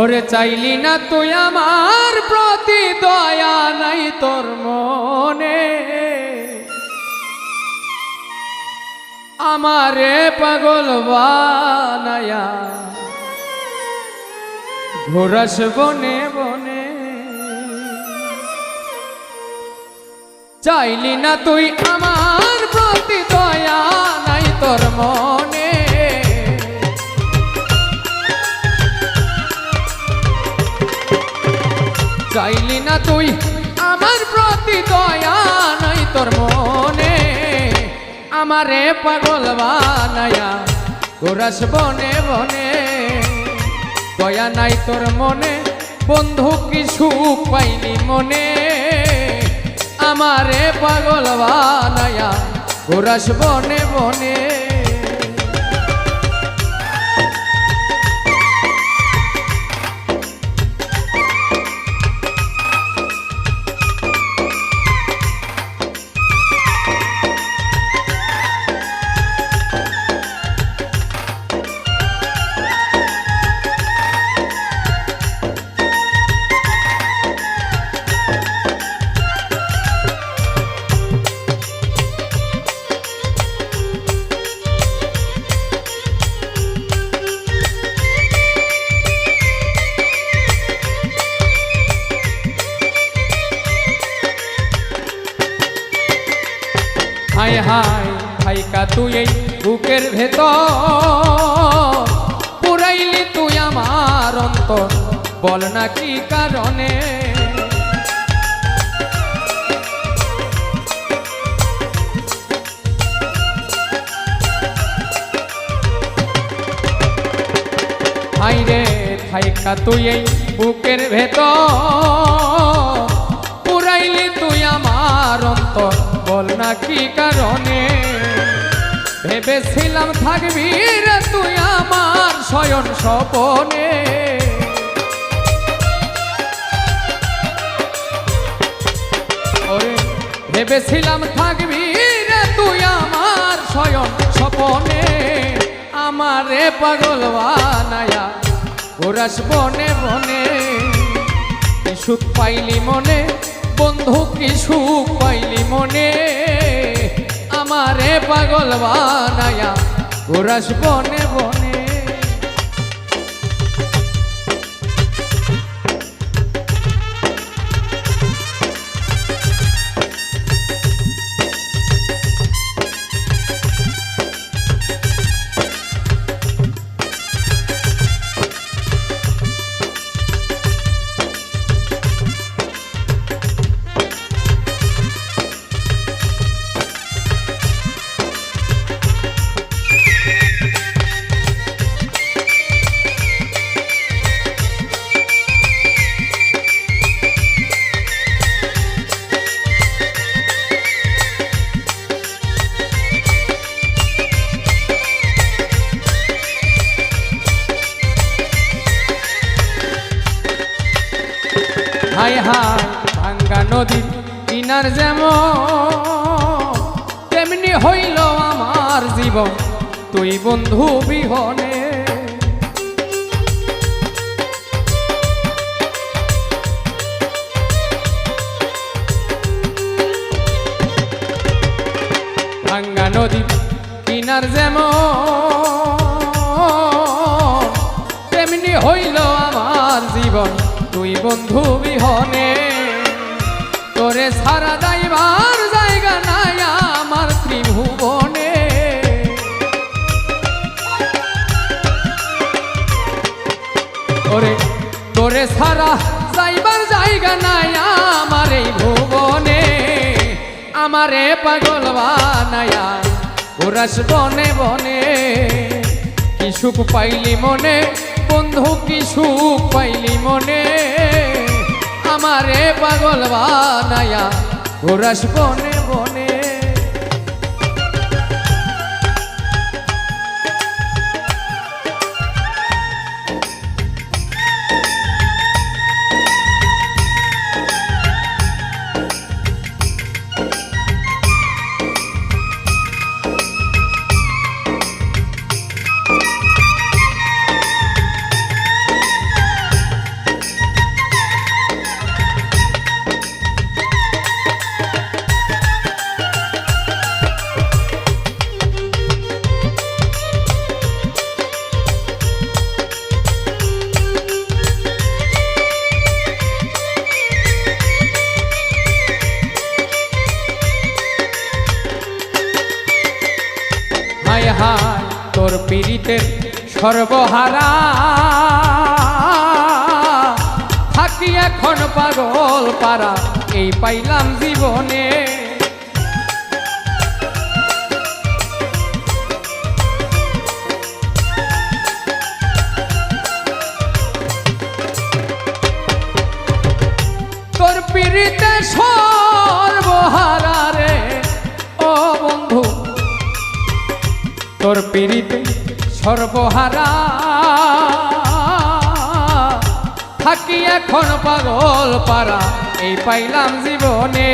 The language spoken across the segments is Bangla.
ওরে চাইলি না তুই আমার প্রতি দয়া নাই তোর মনে। আমারে পাগল বানায়া ঘোরাস বনে বনে। চাইলি না তুই আমার প্রতি দয়া নাই তোর মনে। আমারে পাগল বানায়া। গোরাস বনে বনে, দয়া নাই তোর মনে, বন্ধু কিছু পাইনি মনে। আমারে পাগল বানায়া, গোরাস বনে বনে হায় হাইকা তুই এই বুকের ভেতর। পুরাইলি তুই আমার অন্তর, বল না কি কারণে? হাই রে থাইকা তুই এই বুকের ভেতর। পুরাইলি তুই আমার অন্তর বল না কি কারণে? ভেবেছিলাম থাকবি রে তুই আমার শয়ন স্বপনে। ওরে, ভেবেছিলাম থাকবি রে তুই আমার শয়ন স্বপনে। আমারে পাগল বানায়া ঘোরাস বনে বনে। সুখ পাইলি মনে বন্ধু কি সুখ পাইলি মনে? আমারে পাগল বানায়া ঘোরাস বনে বনে। হাই হাই ভাঙ্গা নদীর কিনার যেমন, তেমনি হইল আমার জীবন, তুই বন্ধু বিহনে। ভাঙ্গা নদীর কিনার যেমন তুই বন্ধু বিহনে, তোরে সারা দাইবার জায়গা নাই আমার ত্রিভুবনে। ওরে, তোরে সারা যাইবার জায়গা নাই আমার এই ভুবনে। আমারে পাগল বানায়া ওরাস বনে বনে, কি সুখ পাইলি মনে? বন্ধু কি সুখ পাইলি মনে? আমারে পাগল বানায়া ঘোরাস বনে। পীড়িতের সর্বহারা। থাকি এখন পাগল পারা এই পাইলাম জীবনে। তোর পীড়িতে সর্বহারা। থাকি এখন পাগল পারা এই পাইলাম জীবনে।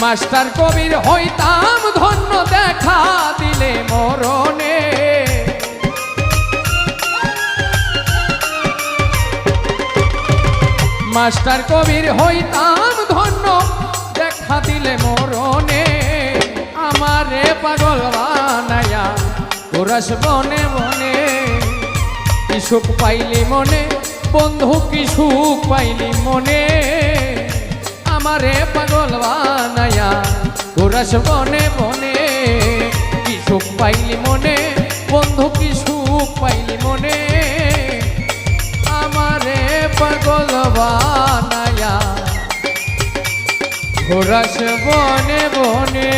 মাস্টার কবির হইতাম ধন্য, দেখা দিলে মরণে। মাস্টার কবির হইতাম ধন্য, দেখা দিলে মরণে। আমারে পাগল বানায়া ওরাস বনে বনে কি সুখ পাইলি মনে? বন্ধু, কি সুখ পাইলি মনে? আমারে পাগল বানায়া ওরাস বনে বনে কি সুখ পাইলি মনে? বন্ধু, কি সুখ পাইলি মনে? আমারে পাগল বানায়া ঘোরাস বনে বনে